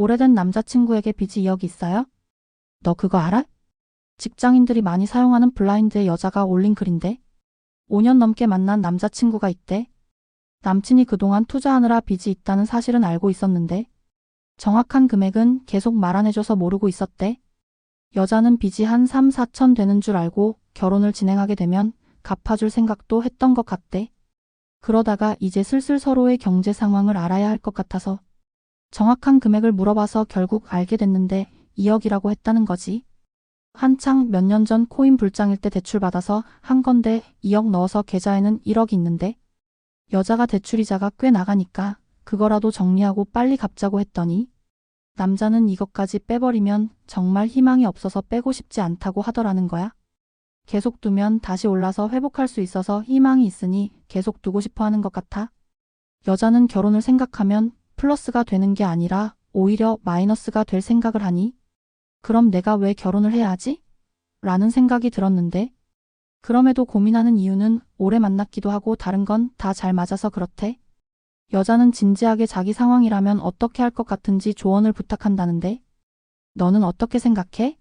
오래된 남자친구에게 빚이 2억 있어요? 너 그거 알아? 직장인들이 많이 사용하는 블라인드에 여자가 올린 글인데 5년 넘게 만난 남자친구가 있대. 남친이 그동안 투자하느라 빚이 있다는 사실은 알고 있었는데 정확한 금액은 계속 말 안 해줘서 모르고 있었대. 여자는 빚이 한 3, 4천 되는 줄 알고 결혼을 진행하게 되면 갚아줄 생각도 했던 것 같대. 그러다가 이제 슬슬 서로의 경제 상황을 알아야 할 것 같아서 정확한 금액을 물어봐서 결국 알게 됐는데 2억이라고 했다는 거지. 한창 몇 년 전 코인 불장일 때 대출받아서 한 건데 2억 넣어서 계좌에는 1억이 있는데 여자가 대출이자가 꽤 나가니까 그거라도 정리하고 빨리 갚자고 했더니 남자는 이것까지 빼버리면 정말 희망이 없어서 빼고 싶지 않다고 하더라는 거야. 계속 두면 다시 올라서 회복할 수 있어서 희망이 있으니 계속 두고 싶어 하는 것 같아. 여자는 결혼을 생각하면 플러스가 되는 게 아니라 오히려 마이너스가 될 생각을 하니 그럼 내가 왜 결혼을 해야 하지? 라는 생각이 들었는데 그럼에도 고민하는 이유는 오래 만났기도 하고 다른 건 다 잘 맞아서 그렇대. 여자는 진지하게 자기 상황이라면 어떻게 할 것 같은지 조언을 부탁한다는데 너는 어떻게 생각해?